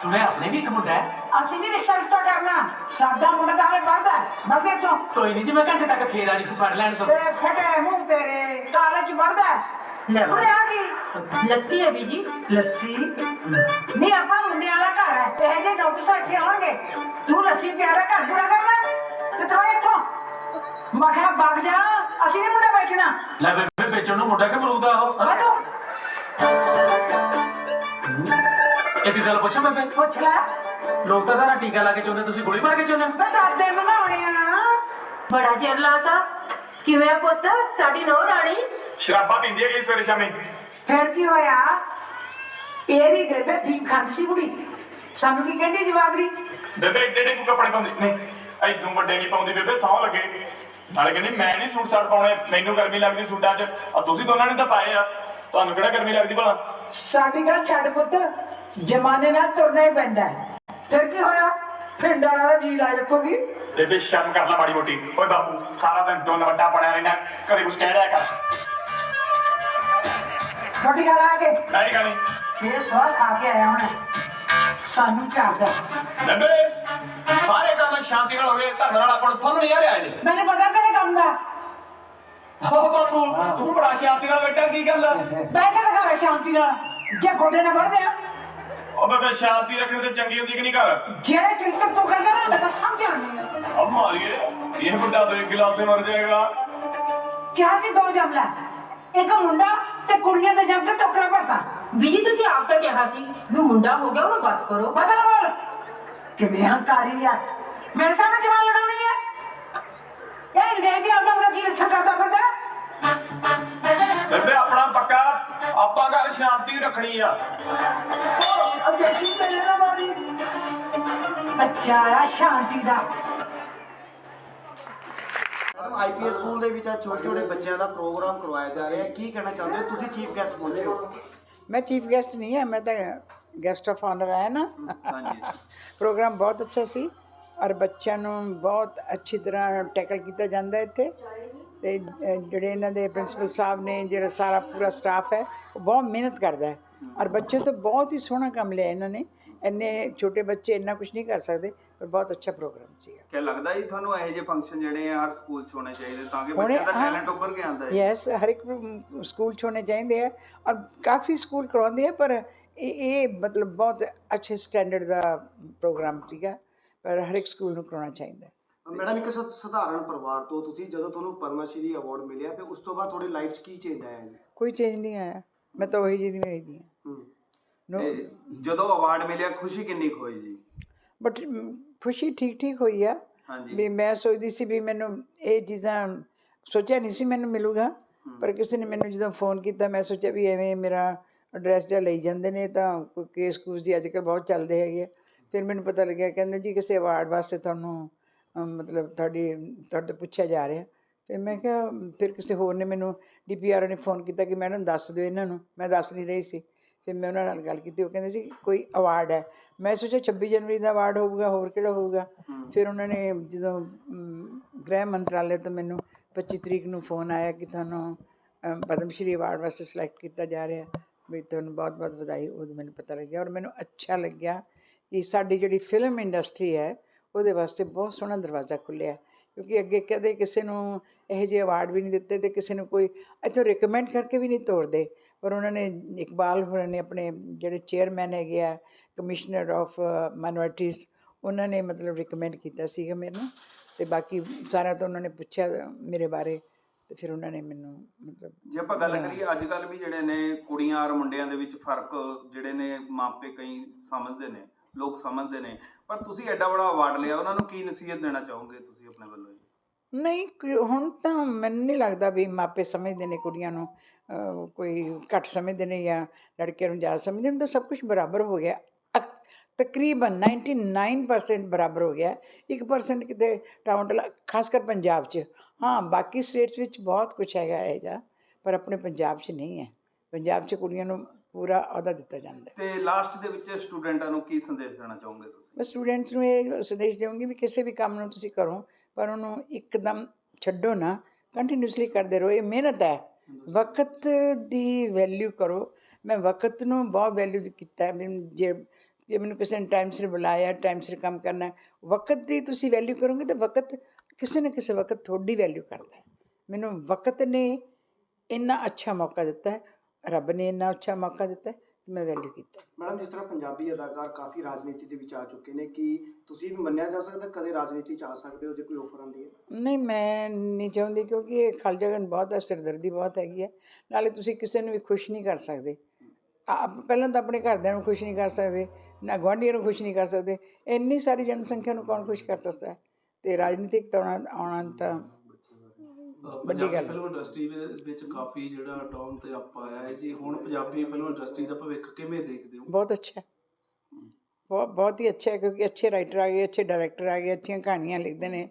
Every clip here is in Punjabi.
ਸੁਣਿਆ? ਆਪਣੇ ਵੀ ਇੱਕ ਮੁੰਡਾ ਹੈ। ਅਸੀਂ ਨਹੀਂ ਰਿਸ਼ਤਾ ਰਿਸ਼ਤਾ ਕਰਨਾ। ਸਾਡਾ ਮੁੰਡਾ ਤਾਂ ਹਲੇ ਪੜਦਾ ਬਗਦੇ ਚੋਂ ਕੋਈ ਨਹੀਂ ਜੀ ਮੈਂ ਘੰਟੇ ਤੱਕ ਫੇਰ ਆ ਜੀ ਪੜ ਲੈਣ ਤੋਂ। ਤੇ ਫਟੇ ਮੂੰਹ ਤੇਰੇ ਕਾਲਜ ਪੜਦਾ ਲੈ ਉਹਨੇ ਆ ਗਈ। ਲੱਸੀ ਹੈ ਬੀਜੀ। ਲੱਸੀ? ਨਹੀਂ ਆਪਾਂ ਮੁੰਡੇ ਵਾਲਾ ਘਰ ਹੈ। ਇਹ ਜੇ ਨੋਟਿਸ ਇੱਥੇ ਆਉਣਗੇ। ਤੂੰ ਲੱਸੀ ਪਿਆਰਾ ਘਰ ਪੂਰਾ ਕਰਨਾ ਤੇ ਤਰਾ ਇੱਥੋਂ। ਮੈਂ ਕਿਹਾ ਵਗ ਜਾ। ਅਸੀਂ ਨਹੀਂ ਮੁੰਡਾ ਬੈਠਣਾ ਲੈ ਬੇਬੇ ਵੇਚਣ ਨੂੰ ਮੁੰਡਾ ਕਿ ਮਰੂਦ ਆ ਉਹ? ਆ ਤੂੰ। ਇੱਕ ਗੱਲ ਪੁੱਛਾਂ ਬੇਬੇ ਪੁੱਛ ਲੈ। ਲੋਕ ਤਾਂ ਤਾਰਾ ਟੀਕਾ ਲਾ ਕੇ ਚਾਹੁੰਦੇ ਤੁਸੀਂ ਗੋਲੀ ਮਾਰ ਕੇ ਚਾਹੁੰਦੇ ਹੋ? ਮੈਂ ਦਾਦੇ ਮੰਗਾਉਣੇ ਆ। ਬੜਾ ਚਿਰ ਲਾਤਾ। ਕਿਵੇਂ ਆ ਪੁੱਤ? ਸਾਡੀ ਨੋ ਰਾਣੀ? ਸ਼ਰਾਬਾਂ ਪੀਂਦੀ ਹੈ ਕਿ ਸਵੇਰੇ ਸ਼ਾਮੀ। ਫਿਰ ਕੀ ਹੋਇਆ? ਇਹਦੀ ਬੇਬੇ ਫੀਮ ਖਾਂਦੀ ਸੀ ਕੁੜੀ। ਸਾਨੂੰ ਕੀ ਕਹਿੰਦੀ ਜਵਾਬੜੀ? ਬੇਬੇ ਏਡੇ ਏਡੇ ਕੁ ਕੱਪੜੇ ਪਾਉਂਦੀ। ਨਹੀਂ ਐਦੋਂ ਵੱਡੇ ਨਹੀਂ ਪਾਉਂਦੀ ਬੇਬੇ ਸੌ ਲੱਗੇ। ਨਾਲੇ ਕਹਿੰਦੀ ਮੈਂ ਨਹੀਂ ਸੂਟ ਸਾਟ ਪਾਉਣੇ ਮੈਨੂੰ ਗਰਮੀ ਲੱਗਦੀ ਸੂਟਾਂ 'ਚ। ਆ ਤੁਸੀਂ ਦੋਨਾਂ ਨੇ ਤਾਂ ਪਾਏ ਆ। ਤੁਹਾਨੂੰ ਕਿਹੜਾ ਗਰਮੀ ਲੱਗਦੀ ਭਲਾ? ਸਾਡੀ ਗੱਲ ਛੱਡ ਪੁੱਤ। ਜਮਾਨੇ ਨਾਲ ਤੁਰਨਾ ਹੀ ਪੈਂਦਾ ਹੈ। ਫਿਰ ਕੀ ਹੋਇਆ? ਵਾਲਾ ਦਾ ਜੀ ਲਾਈ ਰੱਖੋਗੀ। ਬੇਬੇ ਸ਼ਰਮ ਕਰ ਲੈ ਮਾੜੀ ਮੋਟੀ। ਓਏ ਬਾਪੂ ਸਾਰਾ ਦਿਨ ਦੋਨ ਵੱਡਾ ਬਣਿਆ ਰਹਿਣਾ ਕਦੇ ਕੁਝ ਕਹਿ ਲਿਆ ਕਰ। ਰੋਟੀ ਖਾ ਲਾ ਕੇ। ਮੈਂ ਨਹੀਂ ਖਾਣੀ। ਫੇਰ ਸਵਾਹ ਖਾ ਕੇ ਆਇਆ ਹੁਣ। ਸਾਨੂੰ ਝਾੜਦਾ। ਬੇਬੇ ਸਾਰੇ ਕੰਮ ਸ਼ਾਂਤੀ ਨਾਲ ਹੋ ਗਏ। ਧਰਨ ਨਾਲ ਆਪਾਂ ਨੂੰ ਫੁੱਲ ਨਹੀਂ ਆ ਰਿਹਾ ਇਹਨੇ ਮੈਨੂੰ ਪਤਾ ਤੇਰੇ ਕੰਮ ਦਾ। ਹੋ ਬਾਪੂ ਤੂੰ ਬੜਾ ਸ਼ਾਂਤੀ ਨਾਲ ਬੈਠਾ ਕੀ ਗੱਲ ਬਹਿ ਕੇ ਦਿਖਾਵੇ ਸ਼ਾਂਤੀ ਨਾਲ। ਜੇ ਗੋਡੇ ਨਾਲ ਵੜਦੇ ਆ। ਉਹ ਮੈਂ ਸ਼ਾਂਤੀ ਰੱਖਣ ਤੇ ਚੰਗੀ ਹੁੰਦੀ ਕਿ ਨਹੀਂ ਘਰ? ਜਿਹੜੇ ਚਿੰਤਨ ਤੂੰ ਕਰਦਾ ਨਾ ਤੈਨੂੰ ਸਮਝ ਆਣੀ ਆ ਮਾਰੀਏ ਇਹ ਵੱਡਾ ਤੇ ਗਿਲਾਸੇ ਮਰ ਜਾਏਗਾ। ਕਿਆ ਸੀ ਦੋ ਜਮਲਾ ਇੱਕ ਮੁੰਡਾ ਤੇ ਕੁੜੀਆਂ ਦਾ ਜੰਮ ਕੇ ਟੋਕਰਾ ਪਾਤਾ ਵਿਜੀ ਤੁਸੀਂ ਆਪ ਤਾਂ ਕਿਹਾ ਸੀ ਵੀ ਮੁੰਡਾ ਹੋ ਗਿਆ ਉਹਨੂੰ ਬਸ ਕਰੋ। ਬਦਲ ਬੋਲ ਕਿਵੇਂ ਹੰਕਾਰੀ ਆ। ਮੇਰੇ ਸਾਹਮਣੇ ਜਵਾਬ ਲੜਾ ਨਹੀਂ ਹੈ ਇਹ ਨਹੀਂ ਦੇਖਦੀ ਆਪਣਾ ਮੁੰਡਾ ਕੀ ਰੱਖਾ ਫਿਰਦਾ। ਬੇਬੇ ਆਪਣਾ ਪੱਕਾ ਆਪਾਂ ਘਰ ਸ਼ਾਂਤੀ ਰੱਖਣੀ ਆ ਅਬ ਦੇਖੀ ਮੇਰੇ ਨਾਲ ਮਾਰੀ ਬੱਚਾ ਆ ਸ਼ਾਂਤੀ ਦਾ ਮੈਡਮ ਆਈਪੀਐਸ ਸਕੂਲ ਦੇ ਵਿੱਚ ਅੱਜ ਛੋਟੇ ਛੋਟੇ ਬੱਚਿਆਂ ਦਾ ਪ੍ਰੋਗਰਾਮ ਕਰਵਾਇਆ ਜਾ ਰਿਹਾ ਹੈ ਕੀ ਕਹਿਣਾ ਚਾਹੁੰਦੇ ਹੋ ਤੁਸੀਂ ਚੀਫ ਗੈਸਟ ਪਹੁੰਚੇ ਹੋ मैं चीफ गेस्ट नहीं है मैं तो गेस्ट ऑफ ऑनर है ना ਹਾਂਜੀ ਪ੍ਰੋਗਰਾਮ ਬਹੁਤ ਅੱਛਾ ਸੀ ਔਰ ਬੱਚਿਆਂ ਨੂੰ ਬਹੁਤ ਅੱਛੀ ਤਰ੍ਹਾਂ ਟੈਕਲ ਕੀਤਾ ਜਾਂਦਾ ਇੱਥੇ ਤੇ ਜਿਹੜੇ ਇਹਨਾਂ ਦੇ ਪ੍ਰਿੰਸੀਪਲ ਸਾਹਿਬ ਨੇ ਜਿਹੜਾ ਸਾਰਾ ਪੂਰਾ ਸਟਾਫ ਹੈ ਉਹ ਬਹੁਤ ਮਿਹਨਤ ਕਰਦਾ ਹੈ। ਔਰ ਬੱਚੇ ਤੋਂ ਬਹੁਤ ਹੀ ਸੋਹਣਾ ਕੰਮ ਲਿਆ ਇਹਨਾਂ ਨੇ। ਇੰਨੇ ਛੋਟੇ ਬੱਚੇ ਇੰਨਾ ਕੁਝ ਨਹੀਂ ਕਰ ਸਕਦੇ ਪਰ ਬਹੁਤ ਅੱਛਾ ਪ੍ਰੋਗਰਾਮ ਸੀਗਾ। ਕਿ ਲੱਗਦਾ ਜੀ ਤੁਹਾਨੂੰ ਇਹੋ ਜਿਹੇ ਫੰਕਸ਼ਨ ਜਿਹੜੇ ਆ ਹਰ ਸਕੂਲ 'ਚ ਹੋਣੇ ਚਾਹੀਦੇ ਤਾਂ ਕਿ ਬੱਚਿਆਂ ਦਾ। ਟੈਲੈਂਟ ਉੱਭਰ ਕੇ ਆਉਂਦਾ ਹੈ? ਯੈਸ ਹਰ ਇੱਕ ਸਕੂਲ 'ਚ ਹੋਣੇ ਚਾਹੀਦੇ ਆ। ਔਰ ਕਾਫੀ ਸਕੂਲ ਕਰਵਾਉਂਦੇ ਆ ਪਰ ਇਹ ਇਹ ਮਤਲਬ ਬਹੁਤ ਅੱਛੇ ਸਟੈਂਡਰਡ ਦਾ ਪ੍ਰੋਗਰਾਮ ਸੀਗਾ। ਪਰ ਹਰ ਇੱਕ ਸਕੂਲ ਨੂੰ ਕਰਾਉਣਾ ਚਾਹੀਦਾ। ਮੈਡਮ ਇੱਕ ਸ- ਸਧਾਰਨ ਪਰਿਵਾਰ ਤੋਂ ਤੁਸੀਂ ਜਦੋਂ ਤੁਹਾਨੂੰ ਪਰਮਾ ਸ਼੍ਰੀ ਅਵਾਰਡ ਮਿਲਿਆ ਤੇ ਉਸ ਤੋਂ ਬਾਅਦ ਤੁਹਾਡੀ ਲਾਈਫ 'ਚ ਕੀ ਚੇਂਜ ਆਇਆ ਜੀ? ਕੋਈ ਚੇਂਜ ਨਹੀਂ ਆਇਆ। ਮੈਂ ਤਾਂ ਉਹੀ ਜਿਹੀ ਦੀ ਦੀ ਹਾਂ। ਹੂੰ। ਨੋ ਤੇ ਜਦੋਂ ਅਵਾਰਡ ਮਿਲਿਆ ਖੁਸ਼ੀ ਕਿੰਨੀ ਕੁ ਹੋਈ ਜੀ? ਬਟ ਖੁਸ਼ੀ ਠੀਕ ਠੀਕ ਹੋਈ ਆ। ਹਾਂਜੀ। ਵੀ ਮੈਂ ਸੋਚਦੀ ਸੀ ਵੀ ਮੈਨੂੰ ਇਹ ਚੀਜ਼ਾਂ ਸੋਚਿਆ ਨਹੀਂ ਸੀ ਮੈਨੂੰ ਮਿਲੂਗਾ। ਪਰ ਕਿਸੇ ਨੇ ਮੈਨੂੰ ਜਦੋਂ ਫੋਨ ਕੀਤਾ ਮੈਂ ਸੋਚਿਆ ਵੀ ਐਵੇਂ ਮੇਰਾ ਐਡਰੈਸ ਜਿਹਾ ਲਈ ਜਾਂਦੇ ਨੇ ਤਾਂ ਕੋਈ ਕੇਸ ਕੂਸ ਦੀ ਅੱਜ ਕੱਲ੍ਹ ਬਹੁਤ ਚੱਲਦੇ ਹੈਗੇ ਆ। ਫਿਰ ਮੈਨੂੰ ਪਤਾ ਲੱਗਿਆ ਕਹਿੰਦੇ ਜੀ ਕਿਸੇ ਅਵਾਰਡ ਵਾਸਤੇ ਤੁਹਾਨੂੰ ਮਤਲਬ ਤੁਹਾਡੀ ਤੁਹਾਡੇ ਪੁੱਛਿਆ ਜਾ ਰਿਹਾ। ਫਿਰ ਮੈਂ ਕਿਹਾ ਫਿਰ ਕਿਸੇ ਹੋਰ ਨੇ ਮੈਨੂੰ ਡੀਪੀਆਰ ਨੇ ਫੋਨ ਕੀਤਾ ਕਿ ਮੈਡਮ ਦੱਸ ਦਿਓ ਇਹਨਾਂ ਨੂੰ ਮੈਂ ਦੱਸ ਨਹੀਂ ਰਹੀ ਸੀ। ਫਿਰ ਮੈਂ ਉਹਨਾਂ ਨਾਲ ਗੱਲ ਕੀਤੀ ਉਹ ਕਹਿੰਦੇ ਸੀ ਕੋਈ ਅਵਾਰਡ ਹੈ। ਮੈਂ ਸੋਚਿਆ 26 ਜਨਵਰੀ ਦਾ ਅਵਾਰਡ ਹੋਊਗਾ ਹੋਰ ਕਿਹੜਾ ਹੋਊਗਾ। ਫਿਰ ਉਹਨਾਂ ਨੇ ਜਦੋਂ ਗ੍ਰਹਿ ਮੰਤਰਾਲੇ ਤੋਂ ਮੈਨੂੰ 25 ਤਰੀਕ ਨੂੰ ਫੋਨ ਆਇਆ ਕਿ ਤੁਹਾਨੂੰ ਪਦਮ ਸ਼੍ਰੀ ਅਵਾਰਡ ਵਾਸਤੇ ਸਿਲੈਕਟ ਕੀਤਾ ਜਾ ਰਿਹਾ। ਵੀ ਤੁਹਾਨੂੰ ਬਹੁਤ ਬਹੁਤ ਵਧਾਈ ਉਦੋਂ ਮੈਨੂੰ ਪਤਾ ਲੱਗਿਆ। ਔਰ ਮੈਨੂੰ ਅੱਛਾ ਲੱਗਿਆ ਕਿ ਸਾਡੀ ਜਿਹੜੀ ਫਿਲਮ ਇੰਡਸਟਰੀ ਹੈ ਉਹਦੇ ਵਾਸਤੇ ਬਹੁਤ ਸੋਹਣਾ ਦਰਵਾਜ਼ਾ ਖੁੱਲਿਆ ਕਿਉਂਕਿ ਅੱਗੇ ਕਦੇ ਕਿਸੇ ਨੂੰ ਇਹੋ ਜਿਹੇ ਅਵਾਰਡ ਵੀ ਨਹੀਂ ਦਿੱਤੇ ਤੇ ਕਿਸੇ ਨੂੰ ਕੋਈ ਇੱਥੋਂ ਰਿਕਮੈਂਡ ਕਰਕੇ ਵੀ ਨਹੀਂ ਤੋਰਦੇ। ਪਰ ਉਹਨਾਂ ਨੇ ਇਕਬਾਲ ਹੋਰਾਂ ਨੇ ਆਪਣੇ ਜਿਹੜੇ ਚੇਅਰਮੈਨ ਹੈਗੇ ਆ ਕਮਿਸ਼ਨਰ ਆਫ ਮਾਈਨੋਰਟੀਜ਼ ਉਹਨਾਂ ਨੇ ਮਤਲਬ ਰਿਕਮੈਂਡ ਕੀਤਾ ਸੀਗਾ ਮੈਨੂੰ ਤੇ ਬਾਕੀ ਸਾਰਿਆਂ ਤੋਂ ਉਹਨਾਂ ਨੇ ਪੁੱਛਿਆ ਮੇਰੇ ਬਾਰੇ ਤੇ ਫਿਰ ਉਹਨਾਂ ਨੇ ਮੈਨੂੰ ਮਤਲਬ ਜੇ ਆਪਾਂ ਗੱਲ ਕਰੀਏ ਅੱਜ ਕੱਲ ਵੀ ਜਿਹੜੇ ਨੇ ਕੁੜੀਆਂ ਔਰ ਮੁੰਡਿਆਂ ਦੇ ਵਿੱਚ ਫ਼ਰਕ ਜਿਹੜੇ ਨੇ ਮਾਪੇ ਕਈ ਸਮਝਦੇ ਨੇ, ਲੋਕ ਸਮਝਦੇ ਨੇ ਪਰ ਤੁਸੀਂ ਐਡਾ ਬੜਾ ਅਵਾਰਡ ਲਿਆ ਉਹਨਾਂ ਨੂੰ ਕੀ ਨਸੀਹਤ ਦੇਣਾ ਚਾਹੋਗੇ ਤੁਸੀਂ ਆਪਣੇ ਵੱਲੋਂ ਜੀ? ਨਹੀਂ ਕੋਈ- ਹੁਣ ਤਾਂ ਮੈਨੂੰ ਨਹੀਂ ਲੱਗਦਾ ਵੀ ਮਾਪੇ ਸਮਝਦੇ ਨੇ ਕੁੜੀਆਂ ਨੂੰ ਅਹ, ਕੋਈ ਘੱਟ ਸਮਝਦੇ ਨੇ ਜਾਂ ਲੜਕਿਆਂ ਨੂੰ ਜ਼ਿਆਦਾ ਸਮਝਦੇ ਨੇ ਤਾਂ ਸਭ ਕੁਝ ਬਰਾਬਰ ਹੋ ਗਿਆ। ਅਕ- ਤਕਰੀਬਨ 99% ਬਰਾਬਰ ਹੋ ਗਿਆ। 1% ਕਿਤੇ ਟਾਊਨ ਖਾਸ ਕਰ ਪੰਜਾਬ 'ਚ। ਹਾਂ ਬਾਕੀ ਸਟੇਟਸ ਵਿੱਚ ਬਹੁਤ ਕੁਝ ਹੈਗਾ ਇਹ ਜਿਹਾ ਪਰ ਆਪਣੇ ਪੰਜਾਬ 'ਚ ਨਹੀਂ ਹੈ। ਪੰਜਾਬ 'ਚ ਕੁੜੀਆਂ ਨੂੰ ਪੂਰਾ ਅਹੁਦਾ ਦਿੱਤਾ ਜਾਂਦਾ ਹੈ। ਤੇ ਲਾਸਟ ਦੇ ਵਿੱਚ ਸਟੂਡੈਂਟਾਂ ਨੂੰ ਕੀ ਸੰਦੇਸ਼ ਦੇਣਾ ਚਾਹੋਗੇ ਤੁਸੀਂ? ਮੈਂ ਸਟੂਡੈਂਟਸ ਨੂੰ ਇਹ ਸੰਦੇਸ਼ ਦੇਵਾਂਗੀ ਵੀ ਕਿਸੇ ਵੀ ਕੰਮ ਨੂੰ ਤੁਸੀਂ ਕਰੋ ਪਰ ਉਹਨੂੰ ਇੱਕਦਮ ਛੱਡੋ ਨਾ ਕੰਟੀਨਿਊਸਲੀ ਕਰਦੇ ਰਹੋ। ਇਹ ਮਿਹਨਤ ਹੈ। ਵਕਤ ਦੀ ਵੈਲਿਊ ਕਰੋ। ਮੈਂ ਵਕਤ ਨੂੰ ਬਹੁਤ ਵੈਲਿਊ ਕੀਤਾ ਜੇ ਜੇ ਮੈਨੂੰ ਕਿਸੇ ਨੇ ਟਾਈਮ ਸਿਰ ਬੁਲਾਇਆ ਟਾਈਮ ਸਿਰ ਕੰਮ ਕਰਨਾ ਵਕਤ ਦੀ ਤੁਸੀਂ ਵੈਲਿਊ ਕਰੋਗੇ ਤਾਂ ਵਕਤ ਕਿਸੇ ਨਾ ਕਿਸੇ ਵਕਤ ਤੁਹਾਡੀ ਵੈਲਿਊ ਕਰਦਾ ਹੈ। ਮੈਨੂੰ ਵਕਤ ਨੇ ਇੰਨਾ ਅੱਛਾ ਮੌਕਾ ਦਿੱਤਾ ਹੈ। ਰੱਬ ਨੇ ਇੰਨਾ ਅੱਛਾ ਮੌਕਾ ਦਿੱਤਾ ਕਿ ਮੈਂ ਵੈਲਿਊ ਕੀਤਾ। ਮੈਡਮ ਜਿਸ ਤਰ੍ਹਾਂ ਪੰਜਾਬੀ ਅਦਾਕਾਰ ਕਾਫੀ ਰਾਜਨੀਤੀ ਦੇ ਵਿੱਚ ਆ ਚੁੱਕੇ ਨੇ ਕਿ ਤੁਸੀਂ ਵੀ ਮੰਨਿਆ ਜਾ ਸਕਦਾ ਕਦੇ ਰਾਜਨੀਤੀ ਚ ਆ ਸਕਦੇ ਹੋ ਜੇ ਕੋਈ ਆਫਰ ਆਉਂਦੀ ਹੈ? ਨਹੀਂ ਮੈਂ ਨਹੀਂ ਚਾਹੁੰਦੀ ਕਿਉਂਕਿ ਇਹ ਖਲਜਗਨ ਬਹੁਤ ਹੈ ਸਿਰਦਰਦੀ ਬਹੁਤ ਹੈਗੀ ਹੈ। ਨਾਲੇ ਤੁਸੀਂ ਕਿਸੇ ਨੂੰ ਵੀ ਖੁਸ਼ ਨਹੀਂ ਕਰ ਸਕਦੇ। ਆਪ ਪਹਿਲਾਂ ਤਾਂ ਆਪਣੇ ਘਰਦਿਆਂ ਨੂੰ ਖੁਸ਼ ਨਹੀਂ ਕਰ ਸਕਦੇ ਨਾ ਗੁਆਂਢੀਆਂ ਨੂੰ ਖੁਸ਼ ਨਹੀਂ ਕਰ ਸਕਦੇ। ਇੰਨੀ ਸਾਰੀ ਜਨਸੰਖਿਆ ਨੂੰ ਕੌਣ ਖੁਸ਼ ਕਰ ਸਕਦਾ? ਹੈ ਤੇ ਰਾਜਨੀਤਿਕ ਤਾਂ ਆਉਣਾ ਆਉਣਾ ਤਾਂ ਵੱਡੀ ਗੱਲ। ਫਿਲਮ ਇੰਡਸਟਰੀ ਦੇ ਵਿੱਚ ਕਾਫੀ ਜਿਹੜਾ ਟੌਮ ਤੇ ਅਪ ਆਇਆ ਹੈ ਜੀ। ਹੁਣ ਪੰਜਾਬੀ ਫਿਲਮ ਇੰਡਸਟਰੀ ਦਾ ਭਵਿੱਖ ਕਿਵੇਂ ਦੇਖਦੇ ਹੋ? ਬਹੁਤ ਅੱਛਾ ਬਹੁਤ ਬਹੁਤ ਹੀ ਅੱਛਾ ਹੈ ਕਿਉਂਕਿ ਅੱਛੇ ਰਾਈਟਰ ਆ ਗਏ ਅੱਛੇ ਡਾਇਰੈਕਟਰ ਆ ਗਏ ਅੱਛੀਆਂ ਕਹਾਣੀਆਂ ਲਿਖਦੇ ਨੇ।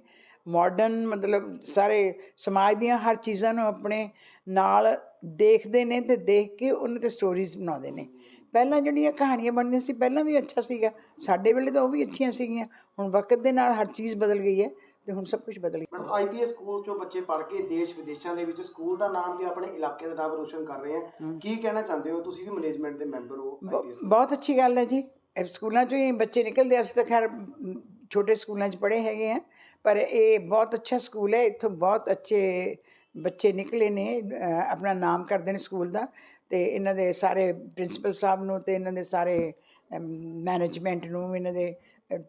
ਮਾਡਰਨ ਮਤਲਬ ਸਾਰੇ ਸਮਾਜ ਦੀਆਂ ਹਰ ਚੀਜ਼ਾਂ ਨੂੰ ਆਪਣੇ ਨਾਲ ਦੇਖਦੇ ਨੇ ਤੇ ਦੇਖ ਕੇ ਉਹਨਾਂ ਤੇ ਸਟੋਰੀਜ਼ ਬਣਾਉਂਦੇ ਨੇ। ਪਹਿਲਾਂ ਜਿਹੜੀਆਂ ਕਹਾਣੀਆਂ ਬਣਦੀਆਂ ਸੀ ਪਹਿਲਾਂ ਵੀ ਅੱਛਾ ਸੀਗਾ। ਸਾਡੇ ਵੇਲੇ ਤਾਂ ਉਹ ਵੀ ਅੱਛੀਆਂ ਸੀਗੀਆਂ। ਹੁਣ ਵਕਤ ਦੇ ਨਾਲ ਹਰ ਚੀਜ਼ ਬਦਲ ਗਈ ਹੈ। ਤੇ ਹੁਣ ਸਭ ਕੁਝ ਬਦਲ ਗਿਆ। ਆਈਪੀਐਸ ਸਕੂਲ ਚੋਂ ਬੱਚੇ ਪੜ੍ਹ ਕੇ ਦੇਸ਼ ਵਿਦੇਸ਼ਾਂ ਦੇ ਵਿੱਚ ਸਕੂਲ ਦਾ ਨਾਮ ਜਾਂ ਆਪਣੇ ਇਲਾਕੇ ਦਾ ਨਾਮ ਰੋਸ਼ਨ ਕਰ ਰਹੇ ਆ। ਕੀ ਕਹਿਣਾ ਚਾਹੁੰਦੇ ਹੋ? ਤੁਸੀਂ ਵੀ ਮੈਨੇਜਮੈਂਟ ਦੇ ਮੈਂਬਰ ਹੋ ਬਹੁਤ ਅੱਛੀ ਗੱਲ ਹੈ ਜੀ। ਸਕੂਲਾਂ ਚੋਂ ਹੀ ਬੱਚੇ ਨਿਕਲਦੇ ਅਸੀਂ ਤਾਂ ਖੈਰ ਛੋਟੇ ਸਕੂਲਾਂ 'ਚ ਪੜ੍ਹੇ ਹੈਗੇ ਆ। ਪਰ ਇਹ ਬਹੁਤ ਅੱਛਾ ਸਕੂਲ ਹੈ। ਇੱਥੋਂ ਬਹੁਤ ਅੱਛੇ ਬੱਚੇ ਨਿਕਲੇ ਨੇ। ਆਪਣਾ ਨਾਮ ਕਰਦੇ ਨੇ ਸਕੂਲ ਦਾ। ਤੇ ਇਹਨਾਂ ਦੇ ਸਾਰੇ ਪ੍ਰਿੰਸੀਪਲ ਸਾਹਿਬ ਨੂੰ ਤੇ ਇਹਨਾਂ ਦੇ ਸਾਰੇ ਮੈਨੇਜਮੈਂਟ ਨੂੰ ਇਹਨਾਂ ਦੇ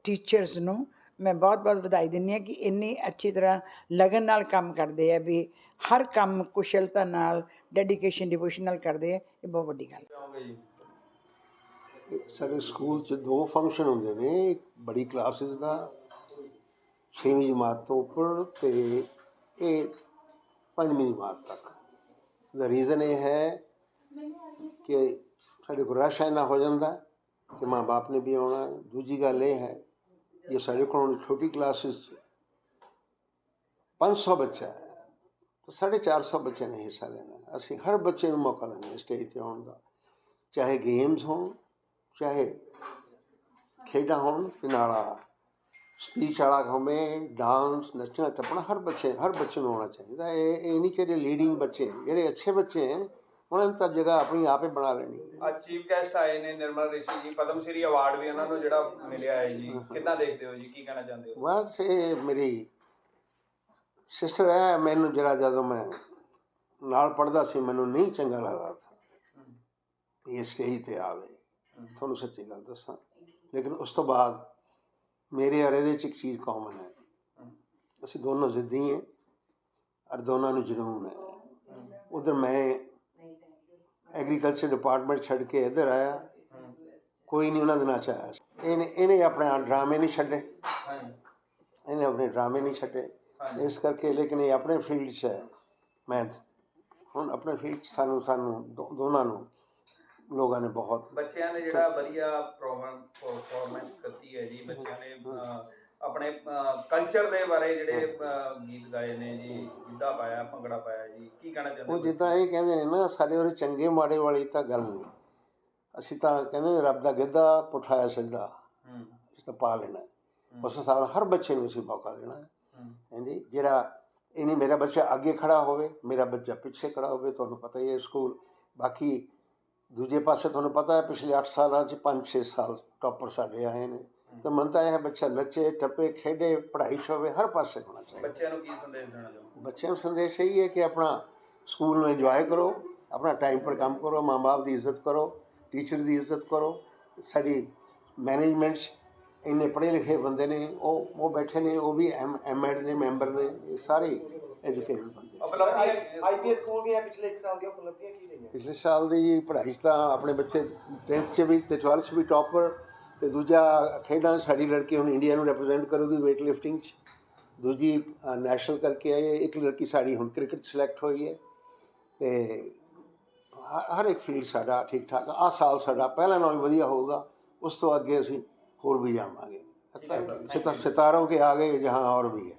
ਟੀਚਰਸ ਨੂੰ ਮੈਂ ਬਹੁਤ ਬਹੁਤ ਵਧਾਈ ਦਿੰਦੀ ਹਾਂ ਕਿ ਇੰਨੀ ਅੱਛੀ ਤਰ੍ਹਾਂ ਲਗਨ ਨਾਲ ਕੰਮ ਕਰਦੇ ਆ ਵੀ ਹਰ ਕੰਮ ਕੁਸ਼ਲਤਾ ਨਾਲ ਡੈਡੀਕੇਸ਼ਨ ਡਿਵੋਸ਼ਨ ਨਾਲ ਕਰਦੇ ਆ ਇਹ ਬਹੁਤ ਵੱਡੀ ਗੱਲ ਹੈ। ਸਾਡੇ ਸਕੂਲ 'ਚ ਦੋ ਫੰਕਸ਼ਨ ਹੁੰਦੇ ਨੇ ਇੱਕ ਬੜੀ ਕਲਾਸਿਸ ਦਾ 6ਵੀਂ ਜਮਾਤ ਤੋਂ ਉੱਪਰ ਤੇ ਇਹ ਪੰਜਵੀਂ ਜਮਾਤ ਤੱਕ। ਦਾ ਰੀਜ਼ਨ ਇਹ ਹੈ ਕਿ ਸਾਡੇ ਕੋਲ ਰਸ਼ ਇੰਨਾ ਹੋ ਜਾਂਦਾ ਕਿ ਮਾਂ ਬਾਪ ਨੇ ਵੀ ਆਉਣਾ। ਦੂਜੀ ਗੱਲ ਇਹ ਹੈ ਜੇ ਸਾਡੇ ਕੋਲ ਹੁਣ ਛੋਟੀ ਕਲਾਸਿਸ 'ਚ 500 ਬੱਚਾ ਹੈ ਤਾਂ 450 ਬੱਚੇ ਨੇ ਹਿੱਸਾ ਲੈਣਾ ਅਸੀਂ ਹਰ ਬੱਚੇ ਨੂੰ ਮੌਕਾ ਦਿੰਦੇ ਹਾਂ ਸਟੇਜ ਤੇ ਆਉਣ ਦਾ। ਚਾਹੇ ਗੇਮਸ ਹੋਣ ਚਾਹੇ ਖੇਡਾਂ ਹੋਣ ਤੇ ਨਾਲ ਸਪੀਚ ਵਾਲਾ ਹੋਵੇ ਡਾਂਸ ਨੱਚਣਾ ਟੱਪਣਾ ਹਰ ਬੱਚੇ ਹਰ ਬੱਚੇ ਨੂੰ ਆਉਣਾ ਚਾਹੀਦਾ। ਇਹ ਇਹ ਨਹੀਂ ਕਿ ਜਿਹੜੇ ਲੀਡਿੰਗ ਬੱਚੇ ਹੈ, ਜਿਹੜੇ ਅੱਛੇ ਬੱਚੇ ਹੈ ਉਹਨਾਂ ਨੇ ਤਾਂ ਜਗ੍ਹਾ ਆਪਣੀ ਆਪੇ ਬਣਾ ਲੈਣੀ ਹੈ। ਅੱਜ ਚੀਫ ਗੈਸਟ ਆਏ ਨੇ ਨਿਰਮਲ ਰਿਸ਼ੀ ਜੀ ਪਦਮ ਸ਼੍ਰੀ ਅਵਾਰਡ ਵੀ ਉਹਨਾਂ ਨੂੰ ਜਿਹੜਾ ਮਿਲਿਆ ਹੈ ਜੀ। ਕਿੱਦਾਂ ਦੇਖਦੇ ਹੋ ਜੀ? ਕੀ ਕਹਿਣਾ ਚਾਹੁੰਦੇ ਹੋ? ਬਸ ਇਹ ਮੇਰੀ ਸਿਸਟਰ ਹੈ ਮੈਨੂੰ ਜਿਹੜਾ ਜਦੋਂ ਮੈਂ ਨਾਲ ਪੜਦਾ ਸੀ ਮੈਨੂੰ ਨਹੀਂ ਚੰਗਾ ਲੱਗਦਾ ਸੀ। ਇਹ ਸਟੇਜ ਤੇ ਆਵੇ ਤੁਹਾਨੂੰ ਸੱਚੀ ਗੱਲ ਦੱਸਾਂ। ਲੇਕਿਨ ਉਸ ਤੋਂ ਬਾਅਦ ਮੇਰੇ ਔਰ ਇਹਦੇ ਚ ਇੱਕ ਚੀਜ਼ ਕਾਮਨ ਹੈ। ਅਸੀਂ ਦੋਨੋਂ ਜ਼ਿੱਦੀ ਹਾਂ ਔਰ ਦੋਨਾਂ ਨੂੰ ਜਨੂਨ ਹੈ। ਉਧਰ ਮੈਂ ਐਗਰੀਕਲਚਰ ਡਿਪਾਰਟਮੈਂਟ ਛੱਡ ਕੇ ਇੱਧਰ ਆਇਆ। ਕੋਈ ਨਹੀਂ ਉਹਨਾਂ ਦੇ ਨਾਲ ਚਾਹਿਆ ਇਹਨੇ ਇਹਨੇ ਆਪਣੇ ਡਰਾਮੇ ਨਹੀਂ ਛੱਡੇ। ਇਹਨੇ ਆਪਣੇ ਡਰਾਮੇ ਨਹੀਂ ਛੱਡੇ। ਇਸ ਕਰਕੇ ਲੇਕਿਨ ਇਹ ਆਪਣੇ ਫੀਲਡ 'ਚ ਹੈ। ਮੈਂ ਹੁਣ ਆਪਣੇ ਫੀਲਡ 'ਚ ਸਾਨੂੰ ਸਾਨੂੰ ਦੋਨਾਂ ਨੂੰ ਲੋਕਾਂ ਨੇ ਬਹੁਤ ਬੱਚਿਆਂ ਨੇ ਜਿਹੜਾ ਵਧੀਆ ਪਰਫਾਰਮੈਂਸ ਕੀਤੀ ਹੈ ਜੀ। ਬੱਚਿਆਂ ਨੇ ਆਪਣੇ ਕਲਚਰ ਦੇ ਬਾਰੇ ਜਿਹੜੇ ਗੀਤ ਗਾਏ ਨੇ ਜੀ ਗਿੱਧਾ ਪਾਇਆ ਭੰਗੜਾ ਪਾਇਆ ਜੀ ਕੀ ਕਹਿਣਾ ਚਾਹੁੰਦੇ ਉਹ ਜਿੱਦਾਂ ਇਹ ਕਹਿੰਦੇ ਨੇ ਨਾ ਸਾਡੇ ਉਹਦੇ ਚੰਗੇ ਮਾੜੇ ਵਾਲੀ ਤਾਂ ਗੱਲ ਨਹੀਂ। ਅਸੀਂ ਤਾਂ ਕਹਿੰਦੇ ਨੇ ਰੱਬ ਦਾ ਗਿੱਧਾ ਪੁੱਠਾਇਆ ਸਿੱਧਾ। ਹੂੰ। ਅਸੀਂ ਤਾਂ ਪਾ ਲੈਣਾ। ਉਸ ਹਿਸਾਬ ਹਰ ਬੱਚੇ ਨੂੰ ਅਸੀਂ ਮੌਕਾ ਦੇਣਾ। ਹਾਂਜੀ ਜਿਹੜਾ ਇਹ ਨਹੀਂ ਮੇਰਾ ਬੱਚਾ ਅੱਗੇ ਖੜਾ ਹੋਵੇ ਮੇਰਾ ਬੱਚਾ ਪਿੱਛੇ ਖੜਾ ਹੋਵੇ ਤੁਹਾਨੂੰ ਪਤਾ ਹੀ ਹੈ ਸਕੂਲ। ਬਾਕੀ ਦੂਜੇ ਪਾਸੇ ਤੁਹਾਨੂੰ ਪਤਾ ਹੈ ਪਿਛਲੇ 8 ਸਾਲਾਂ 'ਚ 5-6 ਸਾਲ ਟੌਪਰ ਸਾਡੇ ਆਏ ਨੇ। ਤਾਂ ਮਨ ਤਾਂ ਇਹ ਹੈ ਬੱਚਾ ਨੱਚੇ ਟੱਪੇ ਖੇਡੇ ਪੜ੍ਹਾਈ 'ਚ ਹੋਵੇ ਹਰ ਪਾਸੇ ਹੋਣਾ ਚਾਹੀਦਾ। ਬੱਚਿਆਂ ਨੂੰ ਕੀ ਸੰਦੇਸ਼ ਦੇਣਾ ਚਾਹੁੰਦੇ ਬੱਚਿਆਂ ਨੂੰ ਸੰਦੇਸ਼ ਇਹੀ ਹੈ ਕਿ ਆਪਣਾ ਸਕੂਲ ਨੂੰ ਇੰਜੋਏ ਕਰੋ ਆਪਣਾ ਟਾਈਮ ਪਰ ਕੰਮ ਕਰੋ ਮਾਂ-ਬਾਪ ਦੀ ਇੱਜ਼ਤ ਕਰੋ ਟੀਚਰ ਦੀ ਇੱਜ਼ਤ ਕਰੋ ਸਾਡੀ ਮੈਨੇਜਮੈਂਟ 'ਚ ਇੰਨੇ ਪੜ੍ਹੇ ਲਿਖੇ ਬੰਦੇ ਨੇ ਉਹ ਉਹ ਬੈਠੇ ਨੇ ਉਹ ਵੀ ਐਮ ਐਮਐਡ ਨੇ ਮੈਂਬਰ ਨੇ ਇਹ ਸਾਰੇ ਐਜੂਕੇਟਡ ਬੰਦੇ ਆਈਪੀਐਸ ਸਕੂਲ ਦੀਆਂ ਪਿਛਲੇ 1 ਸਾਲ ਦੀਆਂ ਉਪਲਬਧੀਆਂ ਕੀ ਰਹੀਆਂ? ਪਿਛਲੇ ਸਾਲ ਦੀ ਪੜ੍ਹਾਈ 'ਚ ਤਾਂ ਆਪਣੇ ਬੱਚੇ 10th 'ਚ ਵੀ ਤੇ 12th 'ਚ ਵੀ ਟੌਪਰ ਤੇ ਦੂਜਾ ਖੇਡਾਂ ਸਾਡੀ ਲੜਕੀ ਹੁਣ ਇੰਡੀਆ ਨੂੰ ਰਿਪਰੈਜ਼ੈਂਟ ਕਰੂਗੀ weight lifting 'ਚ। ਦੂਜੀ ਨੈਸ਼ਨਲ ਕਰਕੇ ਆਈ ਇੱਕ ਲੜਕੀ ਸਾਡੀ ਹੁਣ ਕ੍ਰਿਕਟ ਸਿਲੈਕਟ ਹੋਈ ਹੈ। ਤੇ ਹਰ ਇੱਕ ਫੀਲਡ ਸਾਡਾ ਠੀਕ ਠਾਕ ਆ ਸਾਲ ਸਾਡਾ ਪਹਿਲਾਂ ਨਾਲੋਂ ਵਧੀਆ ਹੋਊਗਾ। ਉਸ ਤੋਂ ਅੱਗੇ ਅਸੀਂ ਹੋਰ ਵੀ ਜਾਵਾਂਗੇ। ਸਿਤਾਰੋਂ ਕੇ ਆਗੇ ਜਹਾਂ ਹੋਰ ਵੀ ਹੈ।